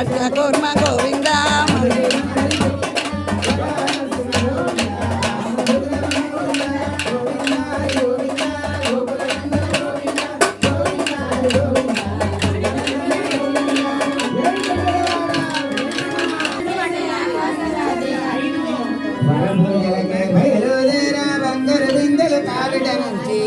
కూర్మ గోవింద బయలుదేరా బంగారు బిందెలు కావిడ నుంచి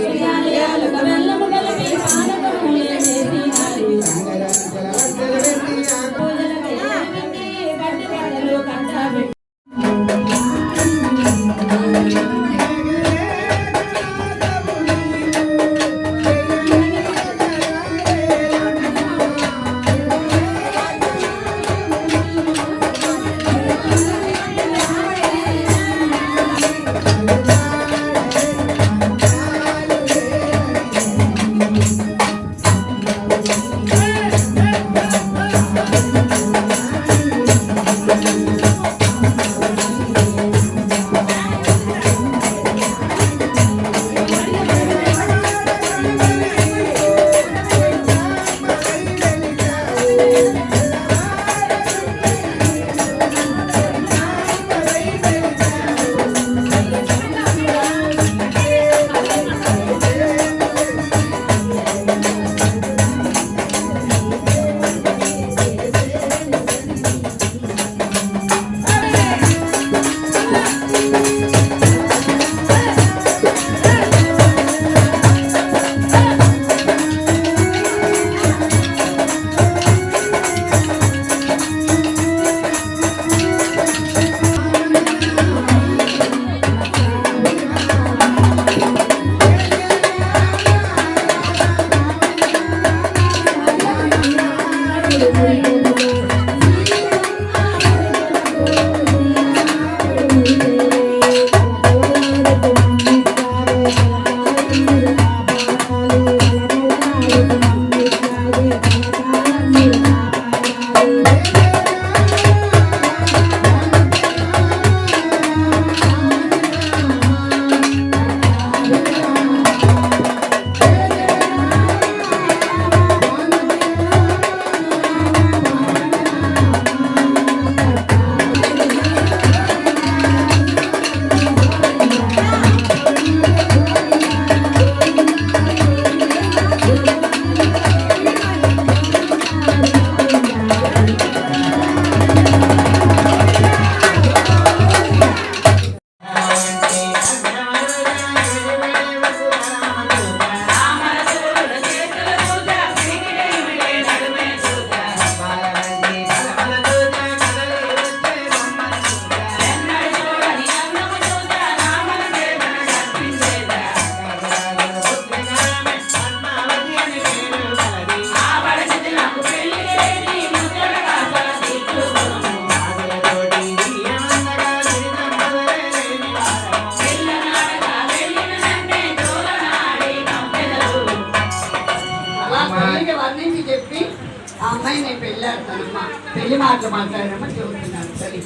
మాటలు మాట్లాడమో చెబుతున్నాను తల్లి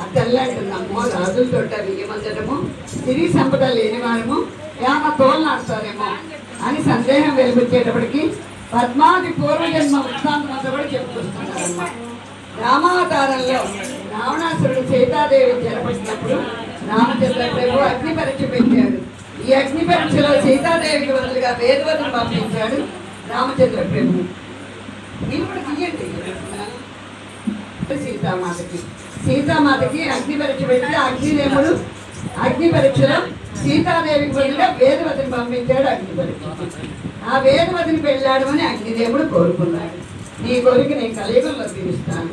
ఆ తల్లి రాజులతో బియ్యమందడము తిరిగి సంపద లేని వారము ఏమన్నా తోలు నాస్తారేమో అని సందేహం వెలిపించేటప్పటికి పద్మాది పూర్వజన్మ వృత్తాంతం అంతా కూడా చెప్పుకొస్తున్నారమ్మా. రామావతారంలో రావణాసురుడు సీతాదేవి జరపడినప్పుడు రామచంద్రదేవు అగ్ని పరీక్ష పెట్టాడు. ఈ అగ్ని పరీక్షలో సీతాదేవికి బదులుగా వేదవతిని పంపించాడు రామచంద్ర ప్రభు. మీరు కూడా తీయండి. సీతామాతకి. సీతామాతకి అగ్ని పరీక్ష పెడితే అగ్నిదేవుడు అగ్ని పరీక్షలో సీతాదేవికి బదులుగా వేదవతిని పంపించాడు అగ్ని పరీక్ష ఆ వేదవతిని పెళ్ళాడమని అగ్నిదేవుడు కోరుకున్నాడు. నీ కోరిక నేను కలియుగంలో తీరుస్తాను.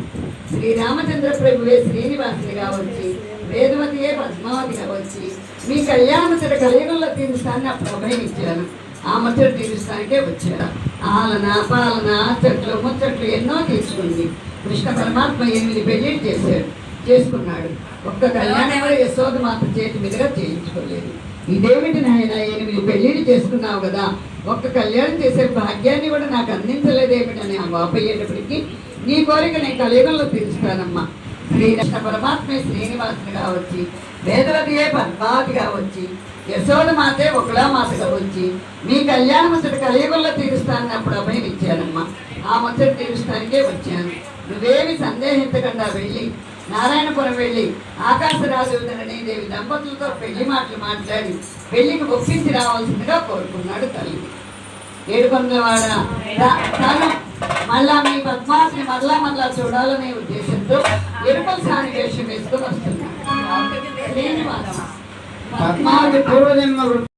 శ్రీరామచంద్ర ప్రభువే శ్రీనివాసునిగా వచ్చి వేదవతియే పద్మావతిగా వచ్చి మీ కళ్యాణముచ్చట కలియుగంలో తీరుస్తానని నా అభయం ఇచ్చాను ఆ ముచ్చట తీరుస్తానికే వచ్చాడు ఆలన పాలన చెట్లు ముచ్చట్లు ఎన్నో తీసుకుంది కృష్ణ పరమాత్మ ఎనిమిది పెళ్ళిళ్ళు చేశాడు. చేసుకున్నాడు. ఒక్క కళ్యాణం కూడా యశోద మాత చేతి మీదుగా చేయించుకోలేదు. ఇదేమిటి నాయన ఎనిమిది పెళ్ళిళ్ళు చేసుకున్నావు కదా? ఒక్క కళ్యాణం చేసే భాగ్యాన్ని కూడా నాకు అందించలేదేమిటని ఆ బాపయ్యేటప్పటికీ నీ కోరిక నేను కలియుగంలో తీరుస్తానమ్మా. శ్రీకృష్ణ పరమాత్మే శ్రీనివాసునిగా వచ్చి వేదవతియే పద్మావతిగా వచ్చి యశోడు మాతే ఒకలా మాతగా వచ్చి మీ కళ్యాణ ముచ్చట కలియుగంలో తీరుస్తానప్పుడు అభయం ఇచ్చానమ్మా. ఆ ముచ్చట తీరుస్తానికే వచ్చాను. నువ్వేమి సందేహించకుండా వెళ్ళి నారాయణపురం వెళ్ళి ఆకాశరాజు దేవి దంపతులతో పెళ్ళి మాటలు మాట్లాడి పెళ్ళికి ఒప్పించి రావాల్సిందిగా కోరుకున్నాడు తల్లి. ఏడుకొండలవాడ తను మళ్ళా మీ పద్మాసిని మరలా మరలా చూడాలనే ఉద్దేశంతో ఎరుపల సాని వేషం వేసుకొని వస్తున్నాడు శ్రీనివాస. పద్మావతి పూర్వజన్మ వృత్తాంతం